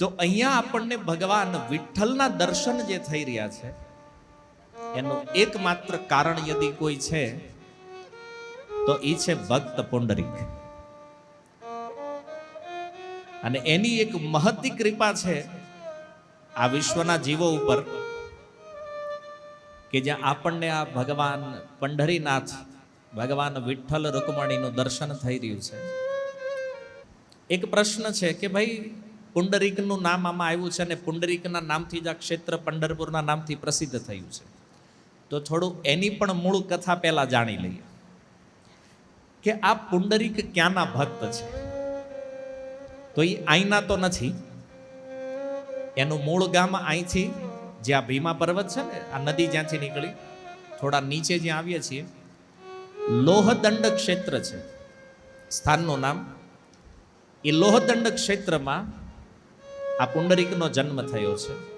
તો અહીંયા આપણને ભગવાન વિઠ્ઠલના દર્શન જે થઈ રહ્યા છે, એનું એકમાત્ર કારણ યદી કોઈ છે, તો એ છે ભક્ત પુંડરીક. અને એની એક મહતી કૃપા છે આ વિશ્વના જીવો ઉપર, કે જ્યાં આપણને આ ભગવાન પંઢરીનાથ, ભગવાન વિઠ્ઠલ રૂકમણીનું દર્શન થઈ રહ્યું છે. એક પ્રશ્ન છે કે ભાઈ પુંડરીકનું નામ આમાં આવ્યું છે અને પુંડરીકના નામથી જ આ ક્ષેત્ર પંઢરપુરના નામથી પ્રસિદ્ધ થયું છે. તો થોડું એની પણ મૂળ કથા પહેલાં જાણી લઈએ. કે આ પુંડરીક ક્યાંના ભક્ત છે? તો એ આઈના તો નથી. એનું મૂળ ગામ અહીંથી જ્યાં ભીમા પર્વત છે ને, આ નદી જ્યાંથી નીકળી, થોડા નીચે જ્યાં આવીએ છીએ, લોહદંડ ક્ષેત્ર છે. સ્થાનનું નામ. એ લોહદંડ ક્ષેત્રમાં આ પુંડરીકનો જન્મ થયો છે.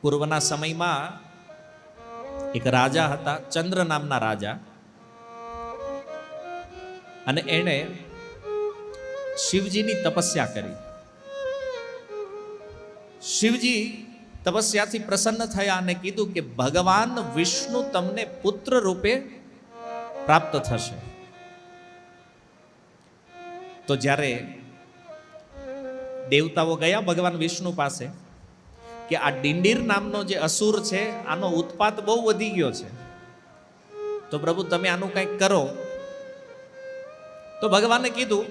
પૂર્વના સમયમાં એક રાજા હતા, ચંદ્ર નામના રાજા. અને એણે શિવજીની તપસ્યા કરી. શિવજી તપસ્યાથી પ્રસન્ન થયા અને કીધું કે, ભગવાન વિષ્ણુ તમને પુત્ર રૂપે પ્રાપ્ત થશે. તો જ્યારે દેવતાઓ ગયા ભગવાન વિષ્ણુ પાસે કે આ ડિંડીર નામનો જે અસુર છે, આનો ઉત્પાત બહુ વધી ગયો છે. તો પ્રભુ તમે આનું કંઈક કરો. તો ભગવાને કીધું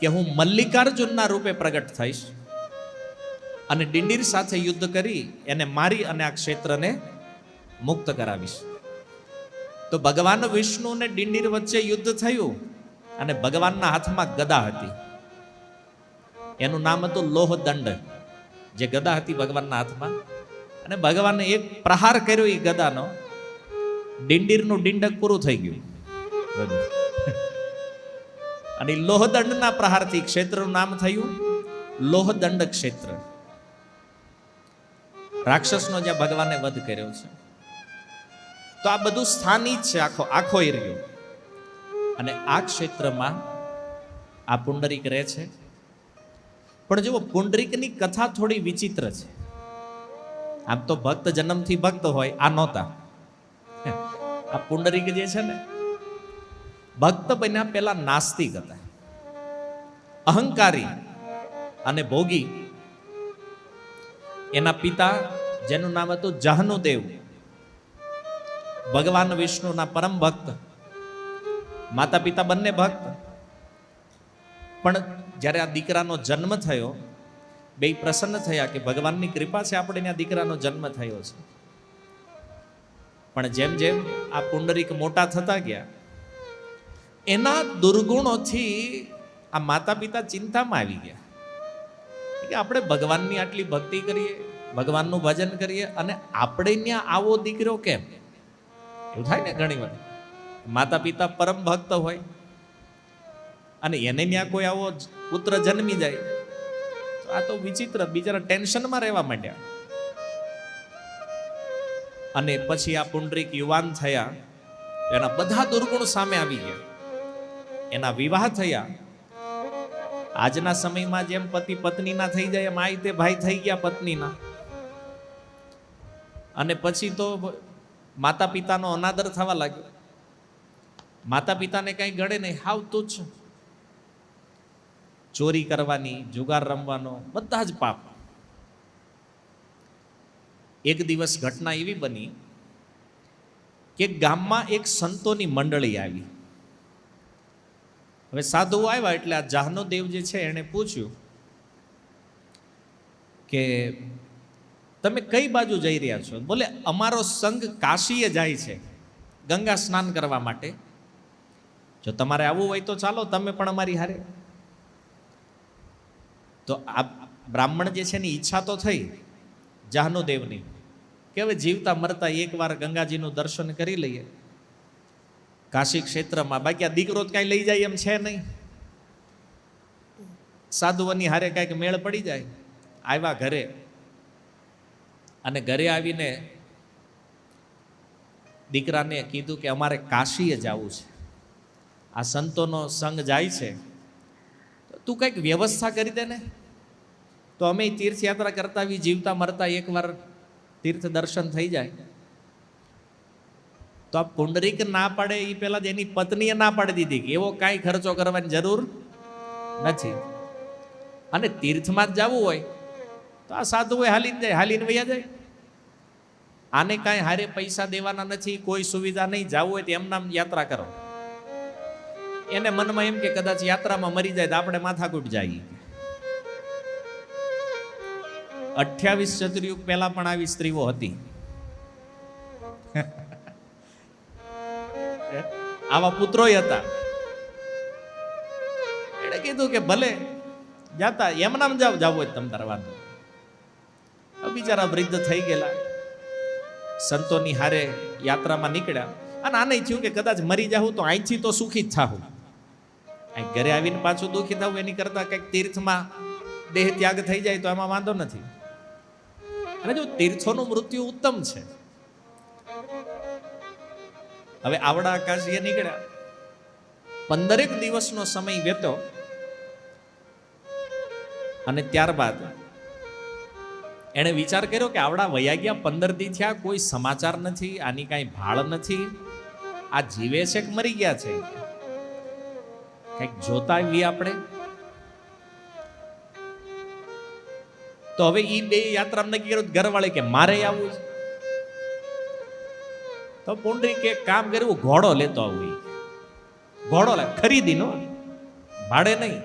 કે હું મલ્લિકાર્જુનના રૂપે પ્રગટ થઈશ અને ડિંડીર સાથે યુદ્ધ કરી એને મારી અને આ ક્ષેત્રને મુક્ત કરાવીશ. તો ભગવાન વિષ્ણુ ને ડિંડીર વચ્ચે યુદ્ધ થયું અને ભગવાનના હાથમાં ગદા હતી. એનું નામ હતું લોહદંડ, જે ગદા હતી ભગવાનના હાથમાં. અને ભગવાને એક પ્રહાર કર્યો એ ગદાનો. ડિંડીરનું ડિંડક પૂરું થઈ ગયું. અને લોહદંડના પ્રહારથી ક્ષેત્રનું નામ થયું લોહદંડ ક્ષેત્ર. રાક્ષસનો જ્યાં ભગવાને વધ કર્યો છે. તો આ બધું સ્થાની જ છે, આખો આખો એરિયો. અને આ ક્ષેત્રમાં આ પુંડરીક રહે છે. પણ જુઓ, પુંડરીકની કથા થોડી વિચિત્ર છે. આમ તો ભક્ત જન્મથી ભક્ત હોય, આ નહોતા. આ પુંડરીક જે છે ને, ભક્ત બન્યા પેલા નાસ્તિક હતા. અહંકારી અને ભોગી. એના પિતા, જેનું નામ હતું જહનુદેવ, ભગવાન વિષ્ણુના પરમ ભક્ત. માતા પિતા બંને ભક્ત. પણ જ્યારે આ દીકરાનો જન્મ થયો, બે પ્રસન્ન થયા કે ભગવાનની કૃપા છે આપણે આ દીકરાનો જન્મ થયો છે. પણ જેમ જેમ આ પુંડરીક મોટા થતા ગયા, એના દુર્ગુણોથી આ માતા પિતા ચિંતામાં આવી ગયા. કે આપણે ભગવાનની આટલી ભક્તિ કરીએ, ભગવાનનું ભજન કરીએ અને આપણે ત્યાં આવો દીકરો કેમ? એવું થાય ને ઘણી વાર માતા પિતા પરમ ભક્ત હોય. અને એને ત્યાં કોઈ આવો પુત્ર જન્મી જાય. આ તો વિચિત્ર, બિચારા ટેન્શનમાં રહેવા માંડ્યા. અને પછી આ પુંડરીક યુવાન થયા, એના બધા દુર્ગુણ સામે આવી ગયા. એના વિવાહ થયા. આજના સમયમાં જેમ પતિ પત્નીના થઈ જાય, એમ આ ભાઈ થઈ ગયા પત્નીના. અને પછી તો માતા પિતાનો અનાદર થવા લાગ્યો. માતા પિતાને કઈ ગળે નહીં, હાવ તુચ્છ. ચોરી કરવાની, જુગાર રમવાનો, બધા જ પાપ. એક દિવસ ઘટના એવી બની કે ગામમાં એક સંતોની મંડળી આવી. હવે સાધુઓ આવ્યા એટલે આ જાહનો દેવ જે છે એણે પૂછ્યું કે તમે કઈ બાજુ જઈ રહ્યા છો? બોલે, અમારો સંઘ કાશીએ જાય છે ગંગા સ્નાન કરવા માટે. જો તમારે આવવું હોય તો ચાલો, તમે પણ અમારી હારે. તો આ બ્રાહ્મણ જે છે એની ઈચ્છા તો થઈ. જાહનો દેવની. કે હવે જીવતા મરતા એકવાર ગંગાજીનું દર્શન કરી લઈએ. કાશી ક્ષેત્રમાં. બાકી આ દીકરો કાંઈ લઈ જાય એમ છે નહીં. સાધુઓની હારે કાંઈક મેળ પડી જાય. આવ્યા ઘરે. અને ઘરે આવીને દીકરાને કીધું કે અમારે કાશીએ જવું છે. આ સંતોનો સંઘ જાય છે. તો કંઈક વ્યવસ્થા કરી દે ને? તો અમે તીર્થયાત્રા કરતા આવી જીવતા મરતા એકવાર તીર્થ દર્શન થઈ જાય. તો આ પુંડરીક ના પાડે એ પહેલાં એની પત્નીએ ના પાડી દીધી કે એવો કાંઈ ખર્ચો કરવાની જરૂર નથી. અને તીર્થમાં જ જવું હોય, તો આ સાધુ હોય હાલીને જાય હાલીને વૈયા જાય. આને કાંઈ હારે પૈસા દેવાના નથી, કોઈ સુવિધા નહીં, જવું હોય તો એમનામ યાત્રા કરો. એને મનમાં એમ કે કદાચ યાત્રામાં મરી જાય તો આપણે માથાકૂટ જાય અઠ્યાવીસ ચતુર્યુગ પહેલા પણ આવી સ્ત્રીઓ હતી. આવા પુત્રોય હતા. એણે કીધું કે ભલે, જાતા એમનામ જાવ જાવ હોય તમ તાર વાંધો. બિચારા વૃદ્ધ થઈ ગયેલા. સંતોની હારે યાત્રામાં નીકળ્યા. અને આને થયું કે કદાચ મરી જાઉં તો અહીંથી તો સુખી જ થાવું ઘરે આવીને પાછું દુઃખી થવું એની કરતા કંઈક તીર્થમાં દેહ ત્યાગ થઈ જાય તો એમાં વાંધો નથી. અને જો તીર્થોનું મૃત્યુ ઉત્તમ છે. હવે આવડા આકાશીએ નીકળ્યા. પંદરેક દિવસનો સમય વેતો અને ત્યારબાદ એણે વિચાર કર્યો કે આવડા વયા ગયા, પંદર દી થયા, કોઈ સમાચાર નથી, આની કાંઈ ભાળ નથી. આ જીવે છે કે મરી ગયા છે? કંઈક જોતા આવીએ આપણે? તો હવે એ બે યાત્રા નક્કી કર્યું ઘરવાળે કે મારે આવવું છે. તો પુંડરી કે કામ કર્યું, ઘોડો લેતો આવું ઘોડો લે, ખરીદીનો. ભાડે નહીં.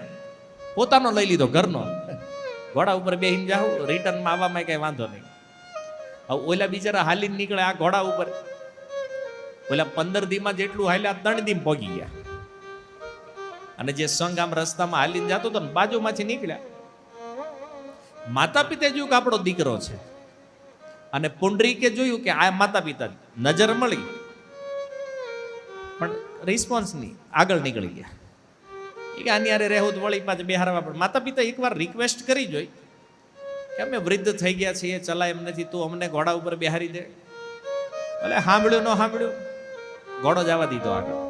પોતાનો લઈ લીધો ઘરનો. ઘોડા ઉપર બેહીને જાવ રિટર્નમાં આવવામાં કઈ વાંધો નહીં. હવે ઓલા બિચારા હાલી નીકળે આ ઘોડા ઉપર. ઓલા પંદર દીમાં જેટલું હાલ્યા, ત્રણ દી પહોંચી ગયા. અને જે સંઘ આમ રસ્તામાં હાલીને જતો હતો ને, બાજુમાંથી નીકળ્યા. માતા પિતા જોયું કે આપણો દીકરો છે. અને પુંડરીકે જોયું કે આ માતા પિતા નજર મળી. પણ રિસ્પોન્સ નહીં આગળ નીકળી ગયા. કે આની હારે રહેવું વળી પાછું બેહારવા પણ માતા પિતા એકવાર રિક્વેસ્ટ કરી જોઈ. કે અમે વૃદ્ધ થઈ ગયા છીએ ચલા એમ નથી, તું અમને ઘોડા ઉપર બેહારી દે. ભલે સાંભળ્યું ન સાંભળ્યું, ઘોડો જવા દીધો આગળ.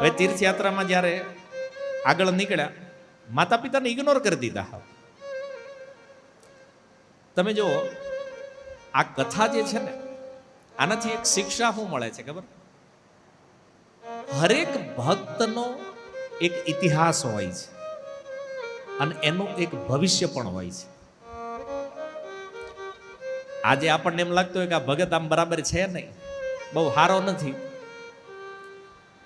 હવે તીર્થયાત્રામાં જ્યારે આગળ નીકળ્યા માતા પિતાને ઇગ્નોર કરી દીધા હા તમે જુઓ, આ કથા જે છે ને, આનાથી એક શિક્ષા શું મળે છે, ખબર? હરેક ભક્તનો એક ઇતિહાસ હોય છે અને એનું એક ભવિષ્ય પણ હોય છે. આજે આપણને એમ લાગતું હોય કે આ ભગત આમ બરાબર છે નહીં. બહુ સારો નથી.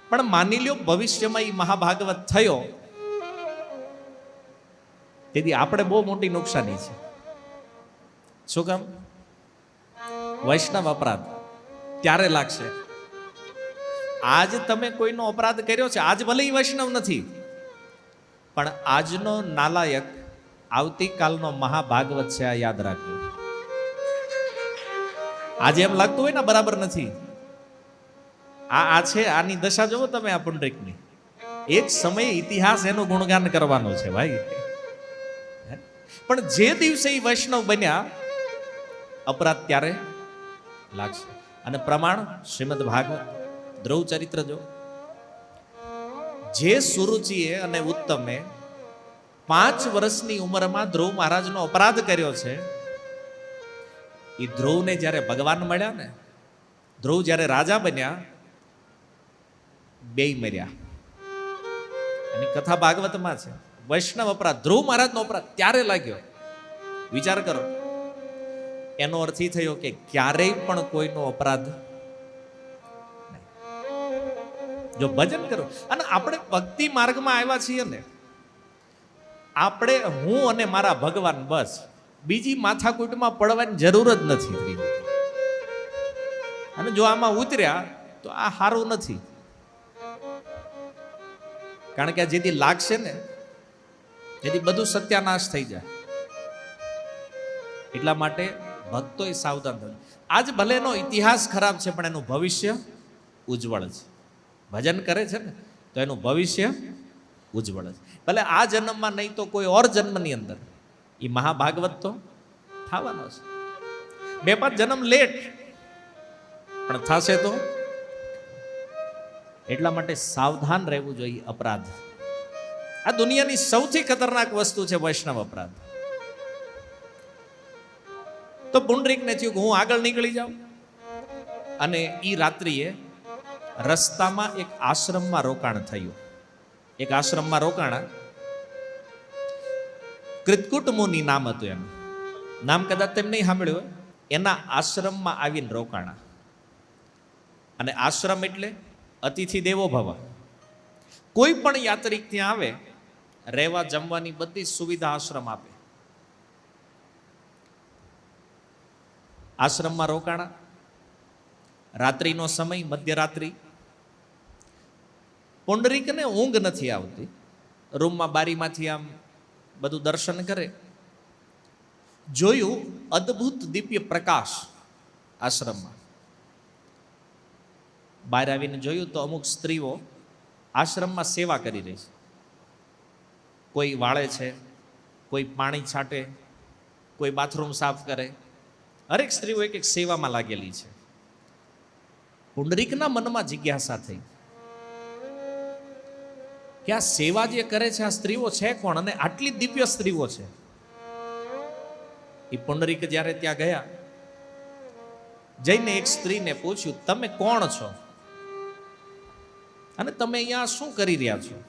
પણ માની લ્યો, ભવિષ્યમાં એ મહાભાગવત થયો, તેથી આપણે બહુ મોટી નુકસાની છે. શું કામ? વૈષ્ણવ અપરાધ. ત્યારે લાગશે. આજ તમે કોઈનો અપરાધ કર્યો છે, આજ ભલે વૈષ્ણવ નથી, પણ આજનો નાલાયક આવતીકાલનો મહાભાગવત છે, આ યાદ રાખજો. આજે એમ લાગતું હોય ને બરાબર નથી. આ આ છે, આની દશા જોવો તમે આ પુંડરીકની. એક સમયે ઇતિહાસ એનું ગુણગાન કરવાનો છે ભાઈ. પણ જે દિવસે એ વૈષ્ણવ બન્યા, અપરાધ ત્યારે લાગશે. અને પ્રમાણ, શ્રીમદ ભાગવત ધ્રુવ ચરિત્ર જો. જે સુરુચિએ અને ઉત્તમે પાંચ વર્ષની ઉંમરમાં ધ્રુવ મહારાજનો અપરાધ કર્યો છે એ ધ્રુવને જ્યારે ભગવાન મળ્યા ને ધ્રુવ જ્યારે રાજા બન્યા બે મર્યા. એની કથા ભાગવતમાં છે, વૈષ્ણવ અપરાધ, ધ્રુવ મહારાજનો અપરાધ ત્યારે લાગ્યો. વિચાર કરો, એનો અર્થ એ થયો કે ક્યારેય પણ કોઈનો અપરાધ જો ભજન કરો, અને આપણે ભક્તિ માર્ગમાં આવ્યા છીએ ને, આપણે હું અને મારા ભગવાન બસ બીજી માથાકૂટમાં પડવાની જરૂર જ નથી. અને જો આમાં ઉતર્યા, તો આ સારું નથી. કારણ કે જેથી લાગશે ને, જેથી બધું સત્યાનાશ થઈ જાય. એટલા માટે ભક્તોએ સાવધાન થવું. આજ ભલે એનો ઇતિહાસ ખરાબ છે, પણ એનું ભવિષ્ય ઉજ્જવળ છે. ભજન કરે છે ને, તો એનું ભવિષ્ય ઉજ્જવળ છે. ભલે આ જન્મમાં નહીં તો કોઈ ઓર જન્મની અંદર. એ મહાભાગવત તો થવાનો છે. બે પાંચ જન્મ લેટ, પણ થશે તો એટલા માટે સાવધાન રહેવું જોઈએ અપરાધ. આ દુનિયાની સૌથી ખતરનાક વસ્તુ છે વૈષ્ણવ અપરાધ. તો પુંડરીકને થયું કે હું આગળ નીકળી જાઉં. અને એ રાત્રિએ રસ્તામાં એક આશ્રમમાં રોકાણ થયું. એક આશ્રમમાં રોકાણા. કૃતકુટ મુનિ નામ હતું એનું. નામ કદાચ તેમ નહીં સાંભળ્યું એના આશ્રમમાં આવીને રોકાણા. અને આશ્રમ એટલે અતિથિ દેવો ભવ. કોઈ પણ યાત્રિક ત્યાં આવે, રહેવા જમવાની બધી સુવિધા આશ્રમ આપે. આશ્રમમાં રોકાણા, રાત્રિનો સમય મધ્યરાત્રિ. પુંડરીકને ઊંઘ નથી આવતી. રૂમમાં બારીમાંથી આમ બધું દર્શન કરે. જોયું અદ્ભુત દિવ્ય પ્રકાશ આશ્રમમાં. બહાર આવીને જોયું તો અમુક સ્ત્રીઓ આશ્રમમાં સેવા કરી રહી છે. કોઈ વાળે છે, કોઈ પાણી છાંટે, કોઈ બાથરૂમ સાફ કરે. હરેક સ્ત્રીઓ એક એક સેવામાં લાગેલી છે. પુંડરીકના મનમાં જિજ્ઞાસા થઈ. કે આ સેવા જે કરે છે, આ સ્ત્રીઓ છે કોણ? અને આટલી દિવ્ય સ્ત્રીઓ છે. એ પુંડરીક જ્યારે ત્યાં ગયા, જઈને એક સ્ત્રીને પૂછ્યું, તમે કોણ છો? અને તમે અહીંયા શું કરી રહ્યા છો?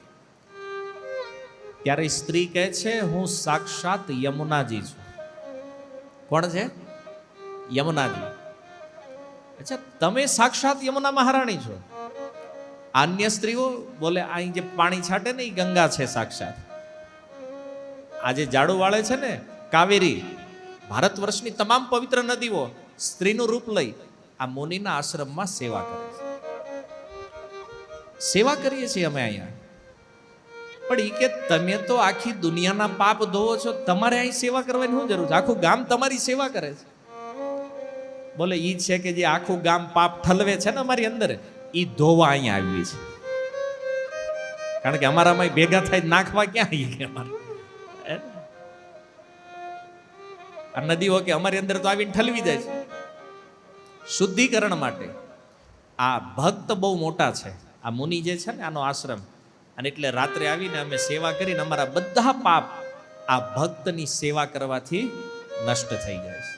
ત્યારે સ્ત્રી કહે છે, હું સાક્ષાત યમુનાજી છું. કોણ છે? યમુનાજી. અચ્છા, તમે સાક્ષાત યમુના મહારાણી છો? અન્ય સ્ત્રીઓ બોલે, અહીં જે પાણી છાટે ને એ ગંગા છે સાક્ષાત. આજે જાડુ વાળે છે ને, કાવેરી ભારત વર્ષની તમામ પવિત્ર નદીઓ સ્ત્રીનું રૂપ લઈ આ મુનિના આશ્રમમાં સેવા કરે. સેવા કરીએ છીએ અમે અહીંયા. પણ એ કે તમે તો આખી દુનિયાના પાપ ધોવો છો, તમારે અહીં સેવા કરવાની શું જરૂર છે? આખું ગામ તમારી સેવા કરે છે. બોલે એ છે કે જે આખું ગામ પાપ ઠલવે છે ને અમારી અંદર એ ધોવા અહીંયા આવી છે. કારણ કે અમારામાં ભેગા થાય નાખવા ક્યાં આવી ગયા અમારે? આ નદીઓ કે અમારી અંદર તો આવીને ઠલવી દે છે. શુદ્ધિકરણ માટે. આ ભક્ત બહુ મોટા છે. આ મુનિ જે છે ને, આનો આશ્રમ. અને એટલે રાત્રે આવીને અમે સેવા કરીને અમારા બધા પાપ આ ભક્તની સેવા કરવાથી નષ્ટ થઈ જાય છે.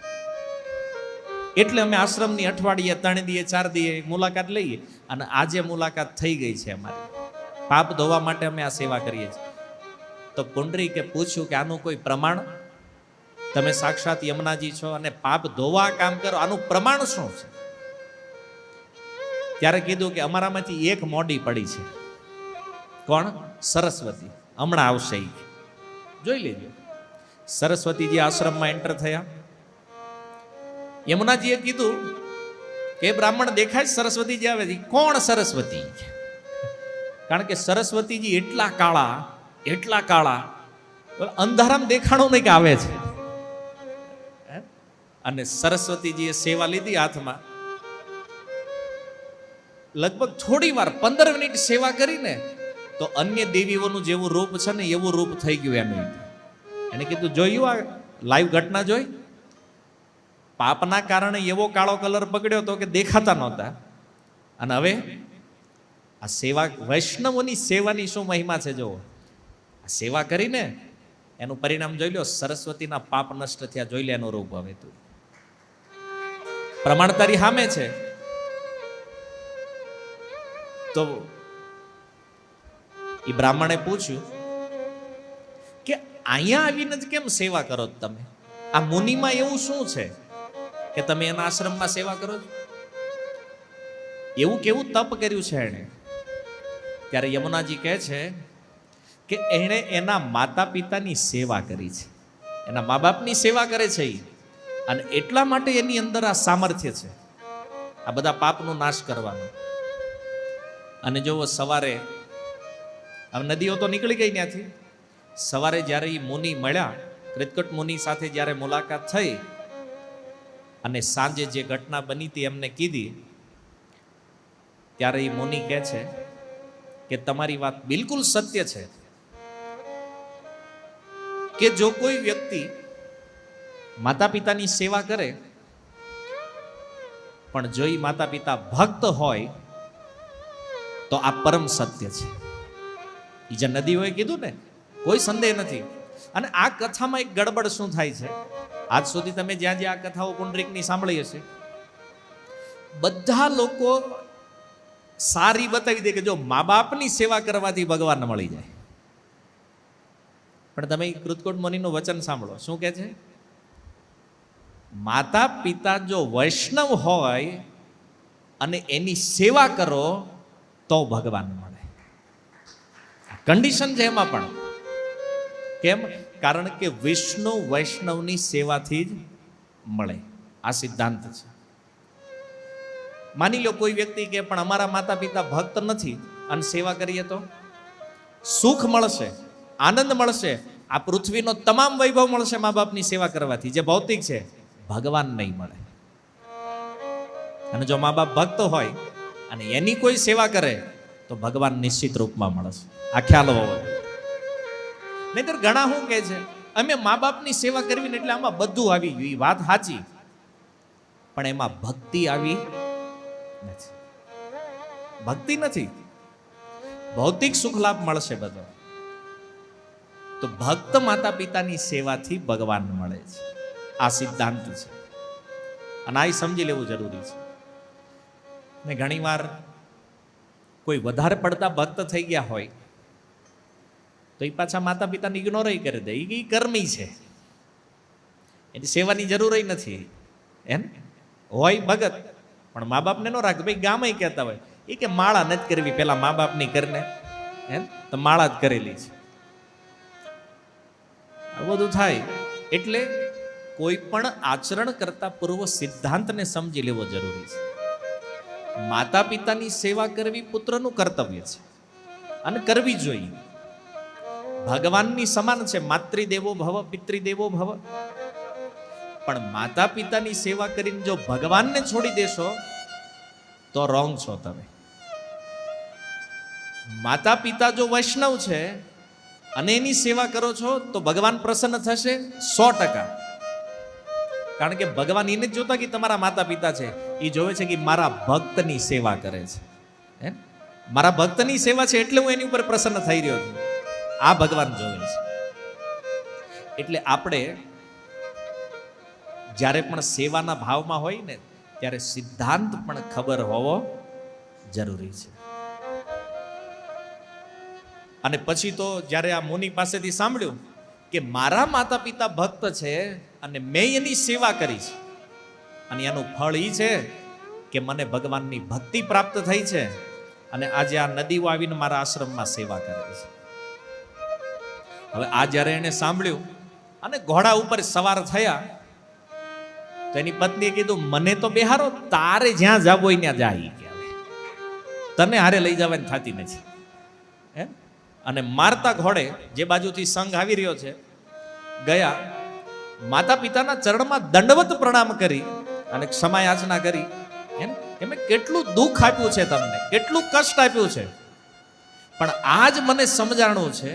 એટલે અમે આશ્રમની અઠવાડિયે ત્રણ દીએ, ચાર દીએ મુલાકાત લઈએ અને આજે મુલાકાત થઈ ગઈ છે અમારી. પાપ ધોવા માટે અમે આ સેવા કરીએ છીએ. તો પુંડરીકે પૂછ્યું કે આનું કોઈ પ્રમાણ? તમે સાક્ષાત યમુનાજી છો અને પાપ ધોવા કામ કરો, આનું પ્રમાણ શું છે? ત્યારે કીધું કે અમારામાંથી એક મોડી પડી છે. કોણ? સરસ્વતી. હમણાં આવશે એ જોઈ લેજો. સરસ્વતીજી આશ્રમમાં એન્ટર થયા. યમુનાજીએ કીધું કે બ્રાહ્મણ દેખાય સરસ્વતીજી આવે છે. કોણ સરસ્વતી? કારણ કે સરસ્વતીજી એટલા કાળા એટલા કાળા અંધારામ દેખાણું નહીં કે આવે છે? અને સરસ્વતીજીએ સેવા લીધી હાથમાં. લગભગ થોડી વાર, પંદર મિનિટ સેવા કરીને, તો અન્ય દેવીઓનું જેવું રૂપ છે ને, એવું રૂપ થઈ ગયું એમ એને કીધું જોયું આ લાઈવ ઘટના જોઈ. પાપના કારણે એવો કાળો કલર પકડ્યો તો કે દેખાતા નહોતા. અને હવે આ સેવા, વૈષ્ણવોની સેવાની શું મહિમા છે જોવો આ સેવા કરીને એનું પરિણામ જોઈ લો સરસ્વતીના પાપ નષ્ટ થયા, જોઈ લે એનું રૂપ હવે તું. પ્રમાણ તારી સામે છે. તો એ બ્રાહ્મણે પૂછ્યું કે અહીંયા આવીને જ કેમ સેવા કરો તમે? આ મુનિમાં એવું શું છે કે તમે એના આશ્રમમાં સેવા કરો છો? એવું કેવું તપ કર્યું છે એણે? ત્યારે યમુનાજી કહે છે કે એણે એના માતા પિતાની સેવા કરી છે. એના મા બાપની સેવા કરે છે એ અને એટલા માટે એની અંદર આ સામર્થ્ય છે. આ બધા પાપનો નાશ કરવાનો. અને જો સવારે, હવે નદીઓ તો નીકળી ગઈ ત્યાંથી. સવારે જ્યારે એ મુનિ મળ્યા કૃતકટ મુનિ સાથે જ્યારે મુલાકાત થઈ, અને સાંજે જે ઘટના બની હતી એમને કીધી, ત્યારે એ મુનિ કહે છે કે તમારી વાત બિલકુલ સત્ય છે. કે જો કોઈ વ્યક્તિ માતા પિતાની સેવા કરે, પણ જો એ માતા પિતા ભક્ત હોય તો આ પરમ સત્ય છે. એ જે નદીઓએ કીધું ને, કોઈ સંદેહ નથી. અને આ કથામાં એક ગડબડ શું થાય છે? આજ સુધી તમે જ્યાં જ્યાં આ કથાઓ પુંડરીકની સાંભળી હશે, બધા લોકો સારી બતાવી દે કે જો મા બાપની સેવા કરવાથી ભગવાન મળી જાય. પણ તમે કૃતકોટ મુનિનું વચન સાંભળો. શું કહે છે? માતા પિતા જો વૈષ્ણવ હોય અને એની સેવા કરો તો ભગવાન મળે. કન્ડિશન છે એમાં પણ. કેમ? કારણ કે વિષ્ણુ વૈષ્ણવની સેવાથી જ મળે. આ સિદ્ધાંત છે. માની લો કોઈ વ્યક્તિ કે પણ અમારા માતા પિતા ભક્ત નથી અને સેવા કરીએ તો? સુખ મળશે, આનંદ મળશે, આ પૃથ્વીનો તમામ વૈભવ મળશે મા બાપની સેવા કરવાથી. જે ભૌતિક છે, ભગવાન નહીં મળે. અને જો મા બાપ ભક્ત હોય અને એની કોઈ સેવા કરે તો ભગવાન નિશ્ચિત રૂપમાં મળશે. આ ખ્યાલ હોવો નહીતર ઘણા શું કહે છે? અમે મા બાપની સેવા કરવી એટલે આમાં બધું આવી ગયું. એ વાત સાચી. પણ એમાં ભક્તિ આવી નથી. ભક્તિ નથી. ભૌતિક સુખ લાભ મળશે બધો. તો ભક્ત માતા પિતાની સેવાથી ભગવાન મળે છે. આ સિદ્ધાંત છે. અને આ સમજી લેવું જરૂરી છે. ને ઘણીવાર કોઈ વધારે પડતા ભક્ત થઈ ગયા હોય, તો એ પાછા માતા પિતાને ઇગ્નોર કરી દે. એ કર્મી છે. એની સેવાની જરૂર નથી. એમ? હોય ભગત, પણ મા બાપને ન રાખે. ભાઈ ગામે કહેતા હોય. એ કે માળા નથી કરવી. પેલા મા બાપની કરીને એમ? તો માળા જ કરેલી છે. આ બધું થાય એટલે કોઈ પણ આચરણ કરતા પૂર્વ સિદ્ધાંતને સમજી લેવો જરૂરી છે. માતા પિતાની સેવા કરવી પુત્રનું કર્તવ્ય છે અને કરવી જોઈએ. ભગવાનની સમાન છે, માતૃદેવો ભવ, પિતૃદેવો ભવ. પણ માતા પિતાની સેવા કરીને જો ભગવાનને છોડી દેશો, તો રોંગ છો તમે. માતા પિતા જો વૈષ્ણવ છે અને એની સેવા કરો છો, તો ભગવાન પ્રસન્ન થશે સો ટકા. કારણ કે ભગવાન એને જ જોતા કે તમારા માતા પિતા છે. એ જોવે છે કે મારા ભક્તની સેવા કરે છે. હે મારા ભક્તની સેવા છે એટલે હું એની ઉપર પ્રસન્ન થઈ રહ્યો છું. આ ભગવાન જોવે છે. એટલે આપણે જ્યારે પણ સેવાના ભાવમાં હોય ને, ત્યારે સિદ્ધાંત પણ ખબર હોવો જરૂરી છે. અને પછી તો જ્યારે આ મુનિ પાસેથી સાંભળ્યું કે મારા માતા પિતા ભક્ત છે અને મેં એની સેવા કરી છે. અને એનું ફળ એ છે કે મને ભગવાનની ભક્તિ પ્રાપ્ત થઈ છે અને આજે આ નદીઓ આવીને મારા આશ્રમમાં સેવા કરે છે. હવે આ જ્યારે એને સાંભળ્યું અને ઘોડા ઉપર સવાર થયા, તો એની પત્નીએ કીધું, મને તો બેહારો, તારે જ્યાં જવું હોય ત્યાં જાય તને હારે લઈ જવાની થતી નથી. એમ? અને મારતા ઘોડે જે બાજુથી સંઘ આવી રહ્યો છે, ગયા માતા પિતાના ચરણમાં દંડવત પ્રણામ કરી અને ક્ષમા યાચના કરી. એમ, એમે કેટલું દુઃખ આપ્યું છે તમને, કેટલું કષ્ટ આપ્યું છે. પણ આજ મને સમજાણું છે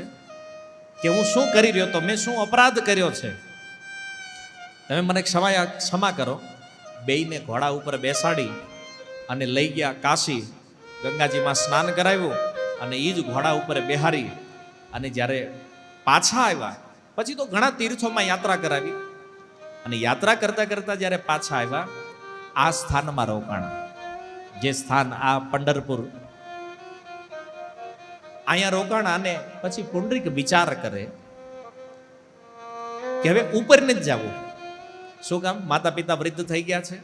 કે હું શું કરી રહ્યો તો મેં શું અપરાધ કર્યો છે. તમે મને ક્ષમા ક્ષમા કરો. બેયને ઘોડા ઉપર બેસાડી અને લઈ ગયા કાશી, ગંગાજીમાં સ્નાન કરાવ્યું. અને એ જ ઘોડા ઉપર બેહારી અને જ્યારે પાછા આવ્યા, પછી તો ઘણા તીર્થોમાં યાત્રા કરાવી. અને યાત્રા કરતા કરતા જ્યારે પાછા આવ્યા, આ સ્થાનમાં રોકાણ. જે સ્થાન આ પંઢરપુર. અહીંયા રોકાણ અને પછી પુંડરીક વિચાર કરે કે હવે ઉપરને જ જવું. શું કામ? માતા પિતા વૃદ્ધ થઈ ગયા છે.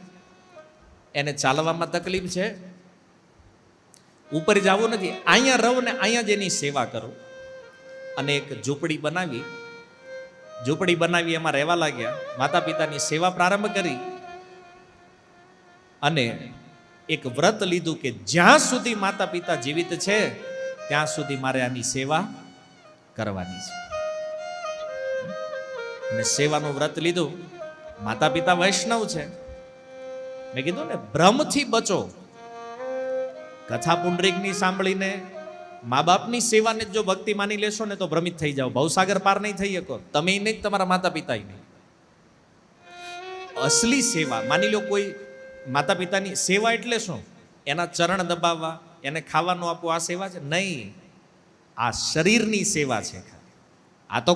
એને ચાલવામાં તકલીફ છે. ઉપર જવું નથી. અહીંયા રહો ને અહીંયા જ એની સેવા કરો. અને એક ઝૂંપડી બનાવી. ઝૂંપડી બનાવી એમાં રહેવા લાગ્યા. માતા પિતાની સેવા પ્રારંભ કરી. અને એક વ્રત લીધું કે જ્યાં સુધી માતા પિતા જીવિત છે, ત્યાં સુધી મારે આની સેવા કરવાની છે. અને સેવાનું વ્રત લીધું. માતા પિતા વૈષ્ણવ છે. મેં કીધું ને, ભ્રમથી બચો. કથા પુંડરીકની સાંભળીને મા બાપની સેવાને જ ભક્તિ માની લેશો ને તો ભ્રમિત થઈ જાઓ. ભવસાગર પાર નહીં થઈ શકો. તમે નહીં તમારા માતા પિતા નહીં. અસલી સેવા, માની લો કોઈ માતા પિતાની સેવા એટલે શું? એના ચરણ દબાવવા, એને ખાવાનું આપવું, આ સેવા છે? નહીં. આ શરીરની સેવા છે આ તો